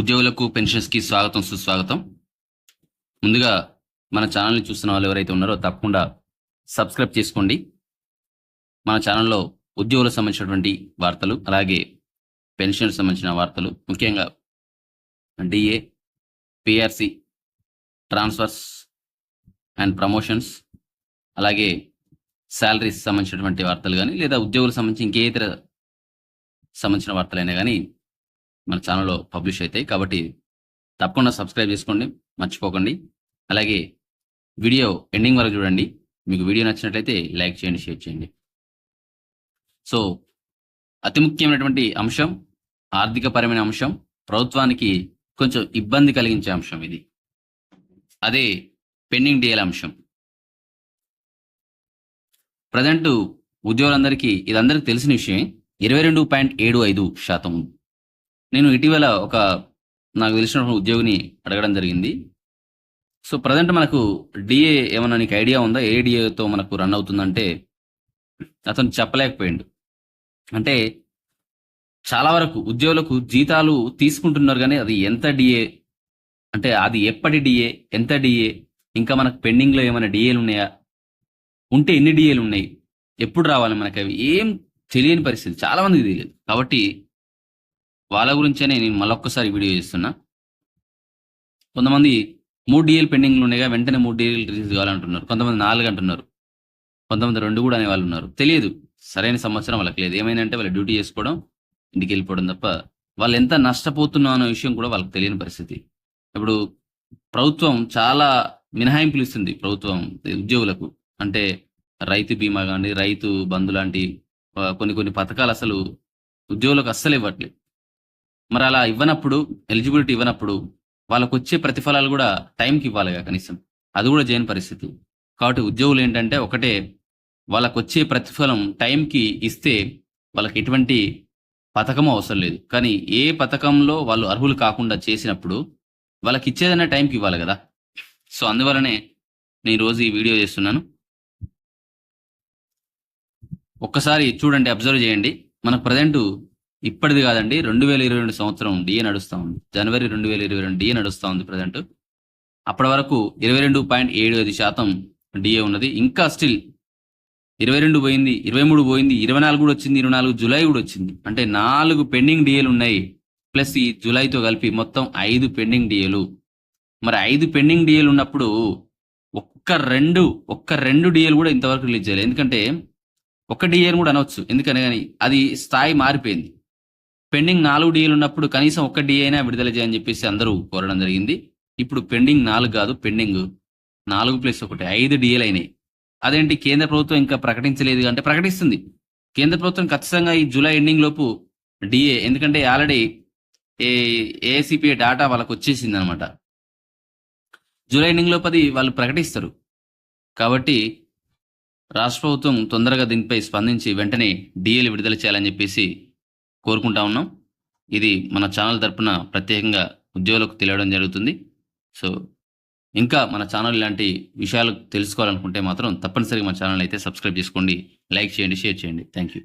ఉద్యోగులకు పెన్షన్స్కి స్వాగతం సుస్వాగతం. ముందుగా మన ఛానల్ని చూస్తున్న వాళ్ళు ఎవరైతే ఉన్నారో తప్పకుండా సబ్స్క్రైబ్ చేసుకోండి. మన ఛానల్లో ఉద్యోగులకు సంబంధించినటువంటి వార్తలు అలాగే పెన్షన్ సంబంధించిన వార్తలు ముఖ్యంగా DA PRC transfers and promotions అలాగే శాలరీస్ సంబంధించినటువంటి వార్తలు కానీ లేదా ఉద్యోగులకు సంబంధించి ఇంకే ఇతర సంబంధించిన వార్తలైనా కానీ మన ఛానల్లో పబ్లిష్ అవుతాయి. కాబట్టి తప్పకుండా సబ్స్క్రైబ్ చేసుకోండి. మర్చిపోకండి. అలాగే వీడియో ఎండింగ్ వరకు చూడండి. మీకు వీడియో నచ్చినట్లయితే లైక్ చేయండి షేర్ చేయండి. సో అతి ముఖ్యమైనటువంటి అంశం ఆర్థికపరమైన అంశం ప్రభుత్వానికి కొంచెం ఇబ్బంది కలిగించే అంశం ఇది. అదే పెండింగ్ డిఎల్ అంశం. ప్రజెంట్ ఉద్యోగులందరికీ ఇది అందరికీ తెలిసిన విషయం ఇరవై రెండు పాయింట్ ఏడు ఐదు శాతం నేను ఇటీవల ఒక నాకు తెలిసిన ఉద్యోగిని అడగడం జరిగింది. సో ప్రజెంట్ మనకు డిఏ ఏమన్నా నీకు ఐడియా ఉందా? ఏ డిఏతో మనకు రన్ అవుతుందంటే అతను చెప్పలేకపోయిండు. అంటే చాలా వరకు ఉద్యోగులకు జీతాలు తీసుకుంటున్నారు కానీ అది ఎంత డిఏ? అంటే అది ఎప్పటి డిఏ? ఎంత డిఏ? ఇంకా మనకు పెండింగ్లో ఏమైనా డిఏలు ఉన్నాయా? ఉంటే ఎన్ని డిఏలు ఉన్నాయి? ఎప్పుడు రావాలి మనకి అవి? ఏం తెలియని పరిస్థితి. చాలామందికి తెలియదు. కాబట్టి వాళ్ళ గురించేనే నేను మళ్ళొక్కసారి వీడియో చేస్తున్నా. కొంతమంది మూడు డిఏలు పెండింగ్లు ఉండగా వెంటనే మూడు డిఏలు రిలీజ్ కావాలంటున్నారు. కొంతమంది నాలుగు అంటున్నారు. కొంతమంది రెండు కూడా అనే వాళ్ళు ఉన్నారు తెలియదు. సరైన సంవత్సరం వాళ్ళకి లేదు. ఏమైందంటే వాళ్ళు డ్యూటీ చేసుకోవడం ఇంటికి వెళ్ళిపోవడం తప్ప వాళ్ళు ఎంత నష్టపోతున్నా అనే విషయం కూడా వాళ్ళకి తెలియని పరిస్థితి. ఇప్పుడు ప్రభుత్వం చాలా మినహాయింపులు ఇస్తుంది ప్రభుత్వం ఉద్యోగులకు. అంటే రైతు బీమా కానీ రైతు బంధు లాంటి కొన్ని కొన్ని పథకాలు అసలు ఉద్యోగులకు అస్సలు ఇవ్వట్లేదు. మరి అలా ఇవ్వనప్పుడు ఎలిజిబిలిటీ ఇవ్వనప్పుడు వాళ్ళకు వచ్చే ప్రతిఫలాలు కూడా టైంకి ఇవ్వాలిగా కనీసం. అది కూడా చేయని పరిస్థితి. కాబట్టి ఉద్యోగులు ఏంటంటే ఒకటే వాళ్ళకు వచ్చే ప్రతిఫలం టైంకి ఇస్తే వాళ్ళకి ఎటువంటి పథకం అవసరం లేదు. కానీ ఏ పథకంలో వాళ్ళు అర్హులు కాకుండా చేసినప్పుడు వాళ్ళకి ఇచ్చేదైనా టైంకి ఇవ్వాలి కదా. సో అందువలనే నేను రోజు ఈ వీడియో చేస్తున్నాను. ఒక్కసారి చూడండి అబ్జర్వ్ చేయండి. మనకు ప్రజెంట్ ఇప్పటిది కాదండి రెండు వేల ఇరవై రెండు సంవత్సరం డిఏ నడుస్తూ ఉంది. జనవరి రెండు వేల ఇరవై రెండు డిఏ నడుస్తూ ఉంది ప్రజెంట్. అప్పటి వరకు ఇరవై రెండు పాయింట్ ఏడు ఐదు శాతం డిఏ ఉన్నది. ఇంకా స్టిల్ ఇరవై రెండు పోయింది ఇరవై మూడు పోయింది ఇరవై నాలుగు కూడా వచ్చింది ఇరవై నాలుగు జూలై కూడా వచ్చింది. అంటే నాలుగు పెండింగ్ డిఏలు ఉన్నాయి ప్లస్ ఈ జూలైతో కలిపి మొత్తం ఐదు పెండింగ్ డిఏలు మరి ఐదు పెండింగ్ డిఏలు ఉన్నప్పుడు ఒక్క రెండు ఒక్క రెండు డిఏలు కూడా ఇంతవరకు రిలీజ్ చేయాలి ఎందుకంటే ఒక డిఏలు కూడా అనవచ్చు ఎందుకని కానీ అది స్థాయి మారిపోయింది. పెండింగ్ నాలుగు డిఏలు ఉన్నప్పుడు కనీసం ఒక్క డిఏ అయినా విడుదల చేయని చెప్పేసి అందరూ కోరడం జరిగింది. ఇప్పుడు పెండింగ్ నాలుగు కాదు పెండింగ్ నాలుగు ప్లస్ ఒకటి ఐదు డిఏలు అయినాయి. అదేంటి? కేంద్ర ప్రభుత్వం ఇంకా ప్రకటించలేదు అంటే ప్రకటిస్తుంది. కేంద్ర ప్రభుత్వం ఖచ్చితంగా ఈ జూలై ఎండింగ్ లోపు డిఏ ఎందుకంటే ఆల్రెడీ ఏ ఏఐసిపి డాటా వాళ్ళకు వచ్చేసింది అనమాట జూలై ఎండింగ్ లోపు అది వాళ్ళు ప్రకటిస్తారు. కాబట్టి రాష్ట్ర ప్రభుత్వం తొందరగా దీనిపై స్పందించి వెంటనే డిఏలు విడుదల చేయాలని చెప్పేసి కోరుకుంటా ఉన్నాం. ఇది మన ఛానల్ తరపున ప్రత్యేకంగా ఉద్యోగులకు తెలియడం జరుగుతుంది. సో ఇంకా మన ఛానల్ ఇలాంటి విషయాలు తెలుసుకోవాలనుకుంటే మాత్రం తప్పనిసరిగా మన ఛానల్ అయితే సబ్స్క్రైబ్ చేసుకోండి. లైక్ చేయండి షేర్ చేయండి. Thank you